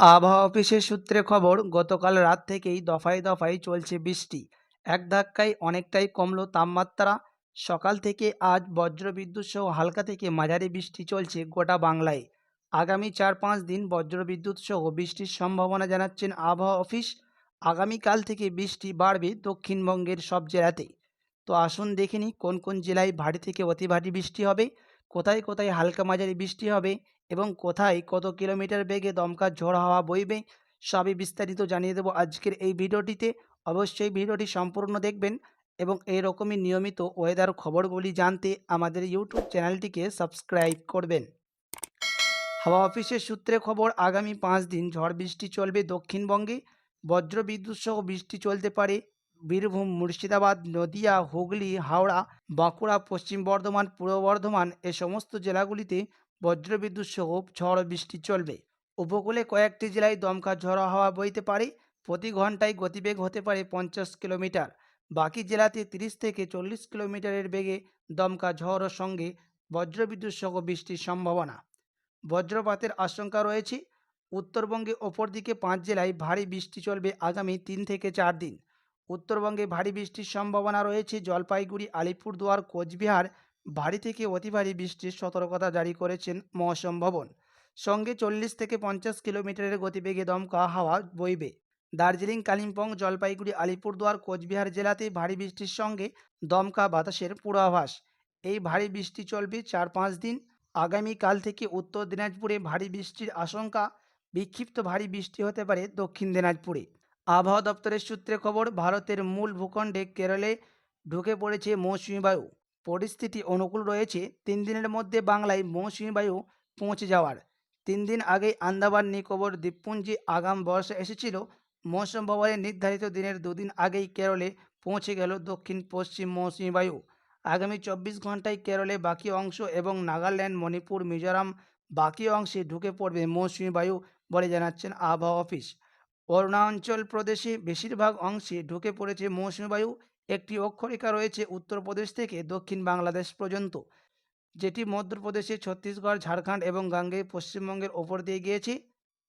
আবহাওয়া অফিসের সূত্রে খবর, গতকাল রাত থেকেই দফায় দফায় চলছে বৃষ্টি। এক ধাক্কায় অনেকটাই কমলো তাপমাত্রা। সকাল থেকে আজ বজ্রবিদ্যুৎ সহ হালকা থেকে মাঝারি বৃষ্টি চলছে গোটা বাংলায়। আগামী চার পাঁচ দিন বজ্রবিদ্যুৎ সহ বৃষ্টির সম্ভাবনা জানাচ্ছেন আবহাওয়া অফিস। আগামীকাল থেকে বৃষ্টি বাড়বে দক্ষিণবঙ্গের সব জেলাতে তো আসুন দেখে কোন কোন জেলায় ভারী থেকে অতি ভারী বৃষ্টি হবে। কোথায় কোথায় হালকা মাঝারি বৃষ্টি হবে এবং কোথায় কত কিলোমিটার বেগে দমকা ঝড় হাওয়া বইবে, সবই বিস্তারিত জানিয়ে দেবো আজকের এই ভিডিওটিতে। অবশ্যই ভিডিওটি সম্পূর্ণ দেখবেন এবং এরকমই নিয়মিত ওয়েদার খবরগুলি জানতে আমাদের ইউটিউব চ্যানেলটিকে সাবস্ক্রাইব করবেন। হাওয়া অফিসের সূত্রে খবর, আগামী পাঁচ দিন ঝড় বৃষ্টি চলবে দক্ষিণবঙ্গে। বজ্র বিদ্যুৎ সহ বৃষ্টি চলতে পারে। বীরভূম, মুর্শিদাবাদ, নদিয়া, হুগলি, হাওড়া, বাঁকুড়া, পশ্চিম বর্ধমান, পূর্ব বর্ধমান এ সমস্ত জেলাগুলিতে বজ্রবিদ্যুৎ সহ ঝড় বৃষ্টি চলবে। উপকূলে কয়েকটি জেলায় দমকা ঝড়ো হাওয়া বইতে পারে। প্রতি ঘন্টায় গতিবেগ হতে পারে পঞ্চাশ কিলোমিটার। বাকি জেলাতে তিরিশ থেকে চল্লিশ কিলোমিটারের বেগে দমকা ঝড়ের সঙ্গে বজ্রবিদ্যুৎ সহ বৃষ্টির সম্ভাবনা। বজ্রপাতের আশঙ্কা রয়েছে। উত্তরবঙ্গে ওপর দিকে পাঁচ জেলায় ভারী বৃষ্টি চলবে আগামী তিন থেকে চার দিন। উত্তরবঙ্গে ভারী বৃষ্টির সম্ভাবনা রয়েছে। জলপাইগুড়ি, আলিপুরদুয়ার, কোচবিহার ভারী থেকে অতি ভারী বৃষ্টির সতর্কতা জারি করেছেন মৌসম ভবন। সঙ্গে চল্লিশ থেকে পঞ্চাশ কিলোমিটারের গতিবেগে দমকা হাওয়া বইবে। দার্জিলিং, কালিম্পং, জলপাইগুড়ি, আলিপুরদুয়ার, কোচবিহার জেলাতে ভারী বৃষ্টির সঙ্গে দমকা বাতাসের পূর্বাভাস। এই ভারী বৃষ্টি চলবে চার পাঁচ দিন। আগামীকাল থেকে উত্তর দিনাজপুরে ভারী বৃষ্টির আশঙ্কা। বিক্ষিপ্ত ভারী বৃষ্টি হতে পারে দক্ষিণ দিনাজপুরে। আবহাওয়া দপ্তরের সূত্রে খবর, ভারতের মূল ভূখণ্ডে কেরলে ঢুকে পড়েছে মৌসুমি বায়ু। পরিস্থিতি অনুকূল রয়েছে। তিন দিনের মধ্যে বাংলায় মৌসুমি বায়ু পৌঁছে যাওয়ার। তিন দিন আগেই আন্দামান, নিকোবর, দ্বীপপুঞ্জে আগাম বর্ষা এসেছিল। মৌসুম ভবনের নির্ধারিত দিনের দুদিন আগেই কেরলে পৌঁছে গেল দক্ষিণ পশ্চিম মৌসুমি বায়ু। আগামী চব্বিশ ঘন্টায় কেরলে বাকি অংশ এবং নাগাল্যান্ড, মণিপুর, মিজোরাম বাকি অংশে ঢুকে পড়বে মৌসুমি বায়ু বলে জানাচ্ছেন আবহাওয়া অফিস। অরুণাচল প্রদেশে বেশিরভাগ অংশে ঢুকে পড়েছে মৌসুমি বায়ু একটি অক্ষরেখা রয়েছে উত্তরপ্রদেশ থেকে দক্ষিণ বাংলাদেশ পর্যন্ত, যেটি মধ্যপ্রদেশে ছত্তিশগড়, ঝাড়খণ্ড এবং গাঙ্গে পশ্চিমবঙ্গের ওপর দিয়ে গিয়েছে।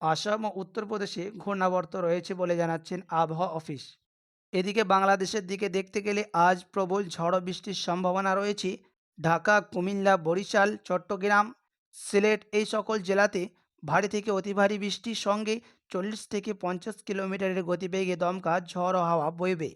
আসাম ও উত্তরপ্রদেশে ঘূর্ণাবর্ত রয়েছে বলে জানাচ্ছেন আবহাওয়া অফিস। এদিকে বাংলাদেশের দিকে দেখতে গেলে আজ প্রবল ঝড় বৃষ্টির সম্ভাবনা রয়েছে। ঢাকা, কুমিল্লা, বরিশাল, চট্টগ্রাম, সিলেট এই সকল জেলাতে ভারী থেকে অতি ভারী বৃষ্টির সঙ্গে চল্লিশ থেকে পঞ্চাশ কিলোমিটারের গতিবেগে দমকা ঝড় হাওয়া বইবে।